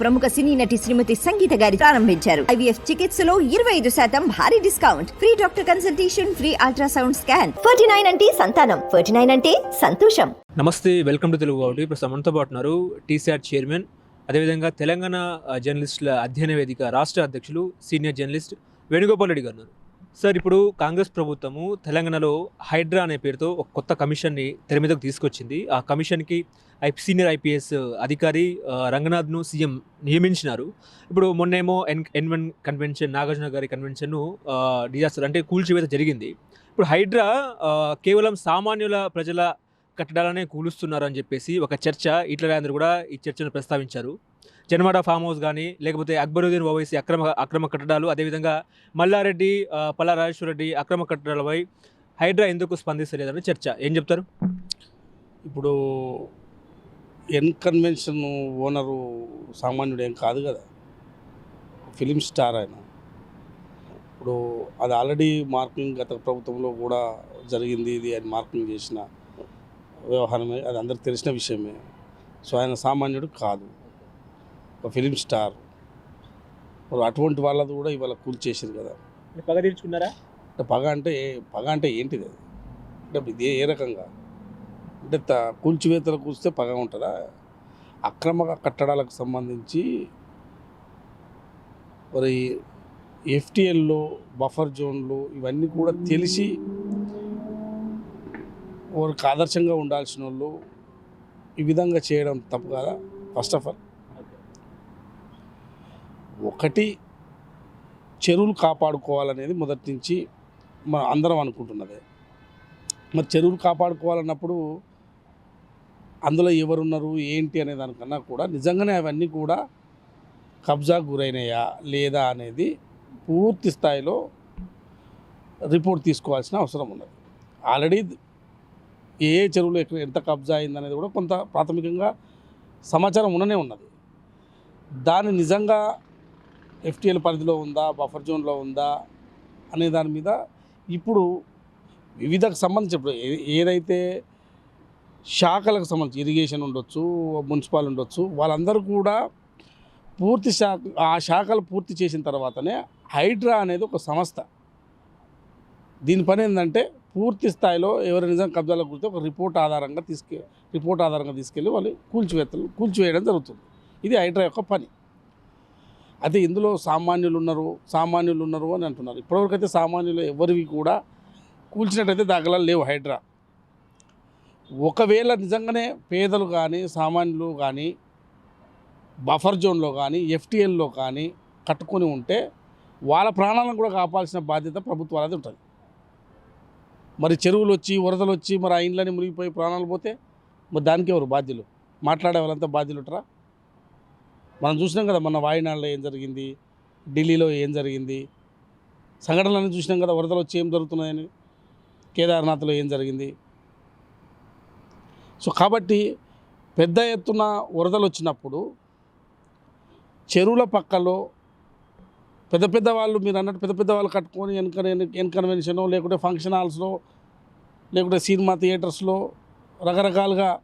ప్రముఖ సినీ నటి శ్రీమతి సంగీత గారి ప్రారంభించారు. ఐవీఎఫ్ చికిత్సలో ఇరవై ఐదు శాతం భారీ discount. Free doctor consultation free ultrasound scan. Forty nine అంటే సంతానం. ఫార్టీ నైన్ అంటే సంతోషం. నమస్తే వెల్కమ్ టు తెలుగు కాబట్టి ఇప్పుడు మనతో పాటు ఉన్నారు టీసీఆర్ చైర్మన్. అదేవిధంగా తెలంగాణ జర్నలిస్టుల అధ్యయన వేదిక రాష్ట్ర అధ్యక్షులు సీనియర్ జర్నలిస్ట్ వేణుగోపాల్ రెడ్డి గారు సార్ ఇప్పుడు కాంగ్రెస్ ప్రభుత్వము తెలంగాణలో హైడ్రా అనే పేరుతో ఒక కొత్త కమిషన్ని తెర మీదకు తీసుకొచ్చింది. ఆ కమిషన్కి ఐ సీనియర్ ఐపీఎస్ అధికారి రంగనాథ్ను సీఎం నియమించినారు. ఇప్పుడు మొన్నేమో N N one convention Nagarjuna గారి కన్వెన్షన్ను డిజాస్టర్ అంటే కూల్చివేత జరిగింది. ఇప్పుడు హైడ్రా కేవలం సామాన్యుల ప్రజల కట్టడాలనే కూలుస్తున్నారు అని చెప్పేసి ఒక చర్చ ఇట్ల అందరూ కూడా ఈ చర్చను ప్రస్తావించారు. జన్వాడ ఫామ్ హౌస్ కానీ లేకపోతే అక్బరుద్దీన్ ఓవైసీ అక్రమ అక్రమ కట్టడాలు అదేవిధంగా మల్లారెడ్డి ఆ, పల్లా రెడ్డి అక్రమ కట్టడాలపై హైడ్రా ఎందుకు స్పందిస్తలేదని చర్చ. ఏం చెప్తారు? ఇప్పుడు ఎన్ కన్వెన్షన్ ఓనరు సామాన్యుడు ఏం కాదు కదా. ఫిలిం స్టార్ ఆయన. ఇప్పుడు అది ఆల్రెడీ మార్కింగ్ గత ప్రభుత్వంలో కూడా జరిగింది ఇది అని మార్కింగ్ చేసిన వ్యవహారమే అది అందరికి తెలిసిన విషయమే. సో ఆయన సామాన్యుడు కాదు. ఒక ఫిలిం స్టార్. మరి అటువంటి వాళ్ళది కూడా ఇవాళ కూల్చేసారు కదా. పగ తీర్చుకున్నారా? అంటే పగ అంటే పగ అంటే ఏంటిది అది? అంటే ఇది ఏ రకంగా? అంటే త కూల్చివేతలు కూస్తే పగ ఉంటుందా? అక్రమ కట్టడాలకు సంబంధించి మరి ఎఫ్టిఎల్లో బఫర్ జోన్లు ఇవన్నీ కూడా తెలిసి వారికి ఆదర్శంగా ఉండాల్సిన వాళ్ళు ఈ విధంగా చేయడం తప్పు కదా? ఫస్ట్ ఆఫ్ ఆల్ ఒకటి చెరువులు కాపాడుకోవాలనేది మొదటి నుంచి మన అందరం అనుకుంటున్నదే. మరి చెరువులు కాపాడుకోవాలన్నప్పుడు అందులో ఎవరున్నారు ఏంటి అనే దానికన్నా కూడా నిజంగానే అవన్నీ కూడా కబ్జా గురైనయా లేదా అనేది పూర్తి స్థాయిలో రిపోర్ట్ తీసుకోవాల్సిన అవసరం ఉన్నది. ఆల్రెడీ ఏ ఏ చెరువులు ఎక్కడ ఎంత కబ్జా అయింది అనేది కూడా కొంత ప్రాథమికంగా సమాచారం ఉండనే ఉన్నది. దాని నిజంగా ఎఫ్టీఎల్ పరిధిలో ఉందా బఫర్ జోన్లో ఉందా అనే దాని మీద ఇప్పుడు వివిధకు సంబంధించి ఇప్పుడు ఏ- ఏదైతే శాఖలకు సంబంధించి ఇరిగేషన్ ఉండొచ్చు మున్సిపాలిటీ ఉండొచ్చు వాళ్ళందరూ కూడా పూర్తి శాఖ ఆ శాఖలు పూర్తి చేసిన తర్వాతనే హైడ్రా అనేది ఒక సంస్థ. దీని పని ఏంటంటే పూర్తి స్థాయిలో ఎవరి నిజం కబ్జాలకు గురితే ఒక రిపోర్ట్ ఆధారంగా తీసుకె రిపోర్ట్ ఆధారంగా తీసుకెళ్ళి వాళ్ళు కూల్చివేతలు కూల్చివేయడం జరుగుతుంది. ఇది హైడ్రా యొక్క పని. అయితే ఇందులో సామాన్యులు ఉన్నారు సామాన్యులు ఉన్నారు అని అంటున్నారు. ఇప్పటివరకైతే సామాన్యులు ఎవరివి కూడా కూల్చినట్టయితే దాఖలాలు లేవు హైడ్రా. ఒకవేళ నిజంగానే పేదలు కానీ సామాన్యులు కానీ బఫర్ జోన్లో కానీ ఎఫ్టీఎల్లో కానీ కట్టుకొని ఉంటే వాళ్ళ ప్రాణాలను కూడా కాపాల్సిన బాధ్యత ప్రభుత్వాలది ఉంటుంది. మరి చెరువులు వచ్చి వరదలు వచ్చి మరి ఆ ఇండ్లని మునిగిపోయి ప్రాణాలు పోతే మరి దానికి ఎవరు బాధ్యులు? మాట్లాడే వాళ్ళంతా బాధ్యులు మనం చూసినాం కదా మన వాయినాడులో ఏం జరిగింది? ఢిల్లీలో ఏం జరిగింది? సంఘటనలన్నీ చూసినాం కదా వరదలు వచ్చి ఏం జరుగుతున్నాయని? కేదార్నాథ్లో ఏం జరిగింది? సో కాబట్టి పెద్ద ఎత్తున వరదలు వచ్చినప్పుడు చెరువుల పక్కలో పెద్ద పెద్ద వాళ్ళు మీరు అన్నట్టు పెద్ద పెద్ద వాళ్ళు కట్టుకొని ఎన్ ఎన్ కన్వెన్షన్ లేకుంటే ఫంక్షన్ హాల్స్లో లేకుంటే సినిమా థియేటర్స్లో రకరకాలుగా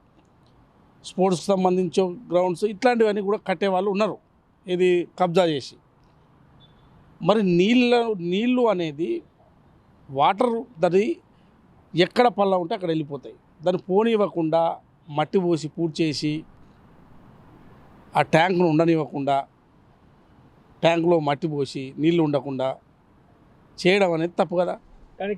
స్పోర్ట్స్కి సంబంధించి గ్రౌండ్స్ ఇట్లాంటివన్నీ కూడా కట్టేవాళ్ళు ఉన్నారు. ఇది కబ్జా చేసి. మరి నీళ్ళ నీళ్ళు అనేది వాటర్ దాని ఎక్కడ పళ్ళ ఉంటే అక్కడ వెళ్ళిపోతాయి. దాన్ని పోనివ్వకుండా మట్టి పోసి పూర్తి చేసి ఆ ట్యాంక్ను ఉండనివ్వకుండా ట్యాంకులో మట్టి పోసి నీళ్ళు ఉండకుండా చేయడం అనేది తప్పు కదా? కానీ